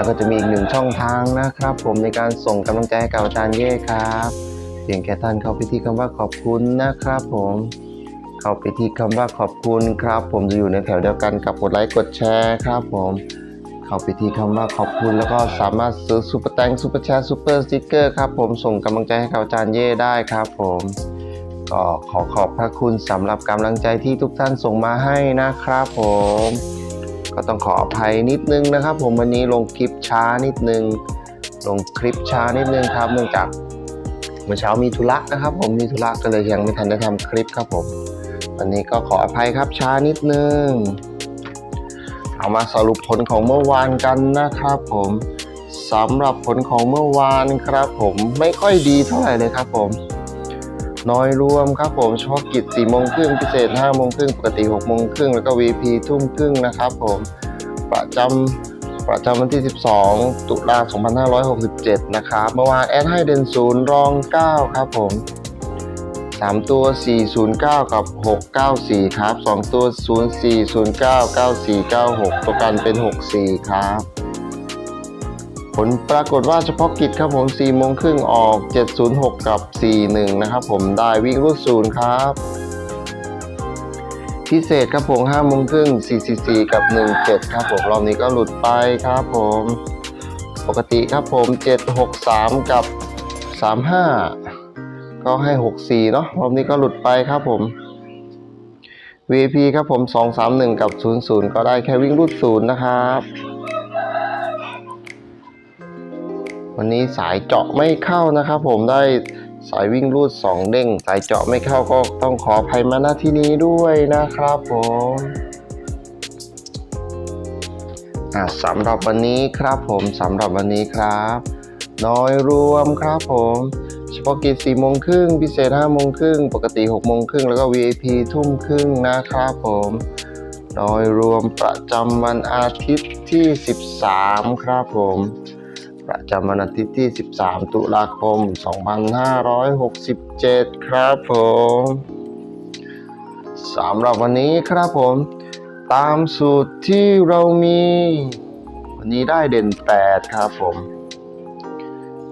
แล้วก็จะมีอีกหนึ่งช่องทางนะครับ ผมในการส่งกำลังใจให้กับอาจารย์เย่ครับเพียงแค่ท่านเข้าไปที่คำว่าขอบคุณนะครับ ผมเข้าไปที่คำว่าขอบคุณครับ ผมจะอยู่ในแถวเดียวกันกับกดไลค์กดแชร์ครับ ผมเข้าไปที่คำว่าขอบคุณแล้วก็สามารถซื้อซูเปอร์แตงซูเปอร์แชร์ซูเปอร์สติ๊กเกอร์ครับผมส่งกำลังใจให้กับอาจารย์เย่ได้ครับผมก็ขอขอบพระคุณสำหรับกำลังใจที่ทุกท่านส่งมาให้นะครับผม ก็ต้องขออภัยนิดนึงนะครับ ผมวันนี้ลงคลิปช้านิดนึง ลงคลิปช้านิดนึงครับ เนื่องจากเมื่อเช้ามีธุระนะครับ ผมมีธุระก็เลยยังไม่ทันได้ทำคลิปครับผมวันนี้ก็ขออภัยครับช้านิดนึง เอามาสรุปผลของเมื่อวานกันนะครับ ผมสำหรับผลของเมื่อวานครับ ผมไม่ค่อยดีเท่าไหร่เลยครับ ผมน้อยรวมครับผมเฉพาะกิจ4โมงครึ่งพิเศษ5โมงครึ่งปกติ6โมงครึ่งแล้วก็ VP ทุ่มครึ่งนะครับผม จำประจำวันที่ 12 ตุลา2567 นะครับ เมื่อวานแอดให้เด่นศูนย์รอง 9 ครับผม 3 ตัว 409 กับ 694 ครับ 2 ตัว 0409 9496 ตัวกันเป็น 64 ครับ ผลปรากฏว่าเฉพาะกิจครับผม4โมงครึ่งออก 706 กับ 41 นะครับผมได้วิ่งรูดศูนย์ครับ พิเศษครับผม5โมงครึ่ง444 กับ 17 ครับผมรอบนี้ก็หลุดไปครับผมปกติครับผม 763 กับ 35 ก็ให้ 64 เนาะรอบนี้ก็หลุดไปครับผม VIP ครับผม 231 กับ 00 ก็ได้แค่วิ่งรูดศูนย์นะครับ วันนี้สายเจาะไม่เข้านะครับผมได้ สายวิ่งรูด 2 เด้ง สายเจาะไม่เข้าก็ต้องขออภัยมาณที่นี้ด้วยนะครับผมสำหรับวันนี้ครับผมสำหรับวันนี้ครับ น้อยรวมครับผมเฉพาะกิจ4โมงครึ่งพิเศษ5โมงครึ่งปกติ6โมงครึ่งแล้วก็ VIP ทุ่มครึ่งนะครับผมน้อยรวมประจำวันอาทิตย์ที่ 13 ครับผม ประจำวันอาทิตย์ที่ 13 ตุลาคม 2567 ครับผมสำหรับวันนี้ครับผม ตามสูตรที่เรามี วันนี้ได้เด่น 8 ครับผม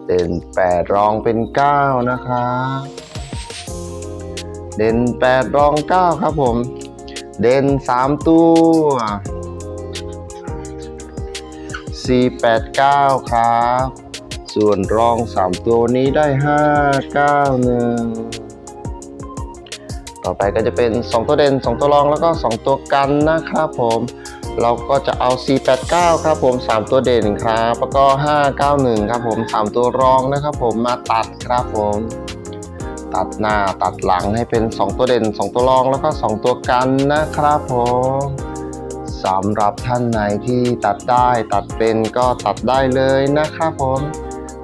เด่น 8 รองเป็น 9 นะครับเด่น 8 รอง 9 ครับผม เด่น 3 ตัว 489 ครับ ส่วนรอง 3 ตัวนี้ได้ 591 ต่อไปก็จะเป็น 2 ตัวเด่น 2 ตัวรองแล้วก็ 2 ตัวกันนะครับผม เราก็จะเอา 489 ครับผม 3 ตัวเด่นครับ แล้วก็ 591 ครับผม 3 ตัวรองนะครับผมมาตัดครับผมตัดหน้าตัดหลังให้เป็น 2 ตัวเด่น 2 ตัวรองแล้วก็ 2 ตัวกันนะครับผม สำหรับท่านไหนที่ตัดได้ตัดเป็นก็ตัดได้เลยนะครับผม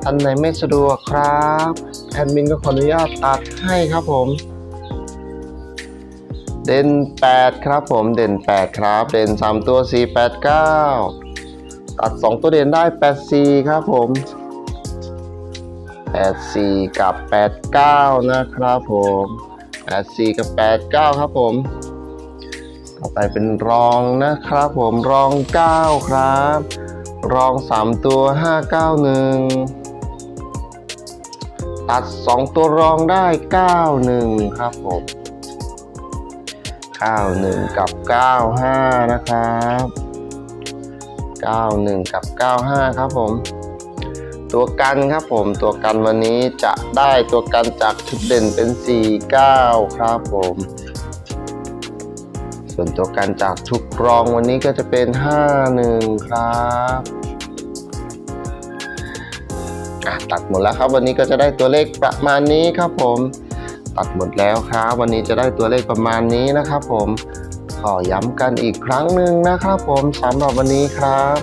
ท่านไหนไม่สะดวกครับแอดมินก็ขออนุญาตตัดให้ครับผม เด่น 8 ครับผมเด่น 8 ครับ เด่น 3 ตัว 4 8 9 ตัด 2 ตัวเด่นได้ 8 4 ครับผม 8 4 กับ 8 9 นะครับผม 8 4 กับ 8 9 ครับผม ไปเป็นรองนะครับ ผมรอง 9 ครับ รอง 3 ตัว 591 ตัด 2 ตัวรองได้ 91 ครับผม 91 กับ 95 นะครับ 91 กับ 95 ครับผม ตัวกันครับผมตัวกันวันนี้จะได้ตัวกันจากชุดเด่นเป็น 49 ครับผม ส่วนตัวกันจากชุดรองวันนี้ก็จะเป็น 51 ครับตัดหมดแล้วครับ วันนี้ก็จะได้ตัวเลขประมาณนี้ครับผม ตัดหมดแล้วครับ วันนี้จะได้ตัวเลขประมาณนี้นะครับ ผมขอย้ำกันอีกครั้งหนึ่งนะครับ ผมสำหรับวันนี้ครับ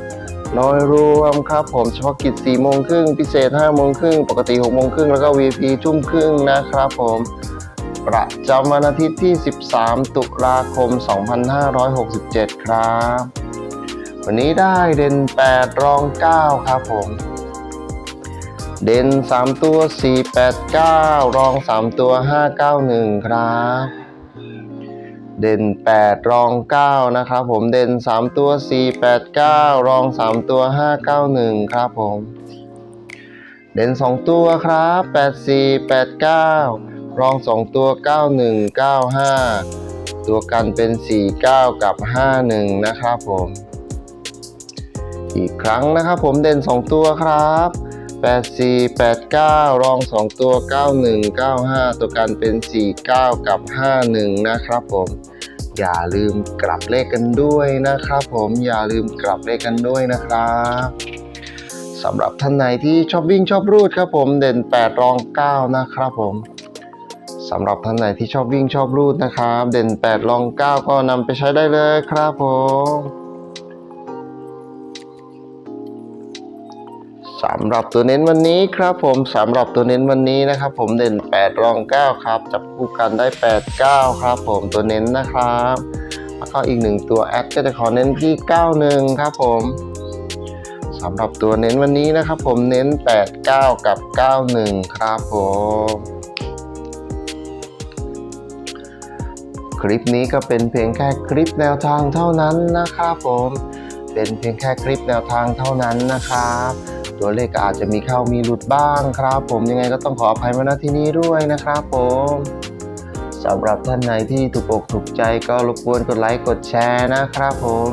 โดยรวมครับผมเฉพาะกิจ4โมงครึ่งพิเศษ5โมงครึ่งปกติ6โมงครึ่งแล้วก็ VP ทุ่มครึ่งนะครับผม ประจำวันอาทิตย์ที่ 13 ตุลาคม 2567 ครับ วันนี้ได้เด่น 8 รอง 9 ครับผม เด่น 3 ตัว 489 รอง 3 ตัว 591 ครับ เด่น 8 รอง 9 นะครับผม เด่น 3 ตัว 489 รอง 3 ตัว 591 ครับผมเด่น2 ตัวครับ 8489 รอง 2 ตัว 9195 ตัวกันเป็น 49 กับ 51 นะครับผม อีกครั้งนะครับผมเด่น 2 ตัวครับ 8489 รอง 2 ตัว 9195 ตัวกันเป็น 49 กับ 51 นะครับผม อย่าลืมกลับเลขกันด้วยนะครับผม อย่าลืมกลับเลขกันด้วยนะครับสำหรับท่านไหนที่ชอบวิ่งชอบรูดครับผมเด่น 8 รอง 9 นะครับผม สำหรับท่านไหนที่ชอบวิ่งชอบรูดนะครับ เด่น8รอง 9 ก็นำไปใช้ได้เลยครับผมสำหรับตัวเน้นวันนี้ครับผมสำหรับตัวเน้นวันนี้นะครับ ผมเด่น 8 รอง 9 ครับ จับคู่กันได้ 8 9 ครับ ผมตัวเน้นนะครับแล้วก็อีกหนึ่งตัวแอดก็จะขอเน้นที่91ครับผมสำหรับตัวเน้นวันนี้นะครับ ผมเน้น 8 9 กับ 91 ครับผม คลิปนี้ก็เป็นเพียงแค่คลิปแนวทางเท่านั้นนะครับผม เป็นเพียงแค่คลิปแนวทางเท่านั้นนะครับ ตัวเลขก็อาจจะมีเข้ามีหลุดบ้างครับ ผมยังไงก็ต้องขออภัยมาณที่นี้ด้วยนะครับผมสำหรับท่านไหนที่ถูกอกถูกใจก็รบกวนกดไลค์กดแชร์นะครับผม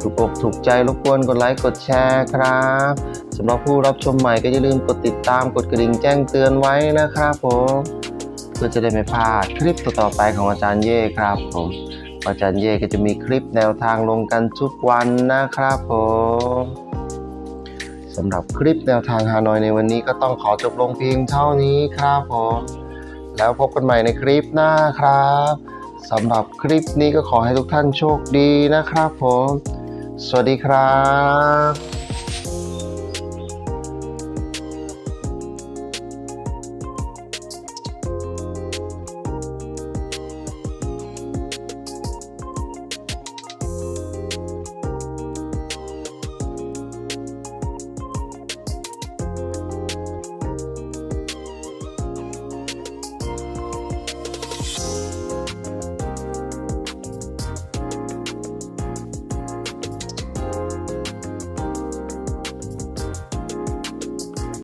ถูกอกถูกใจรบกวนกดไลค์กดแชร์ครับสำหรับผู้รับชมใหม่ก็อย่าลืมกดติดตามกดกระดิ่งแจ้งเตือนไว้นะครับผม เพื่อจะได้ไม่พลาดคลิปต่อๆไปของอาจารย์เย่ครับผมอาจารย์เย่ก็จะมีคลิปแนวทางลงกันทุกวันนะครับผมสำหรับคลิปแนวทางฮานอยในวันนี้ก็ต้องขอจบลงเพียงเท่านี้ครับผมแล้วพบกันใหม่ในคลิปหน้าครับสำหรับคลิปนี้ก็ขอให้ทุกท่านโชคดีนะครับผม สวัสดีครับ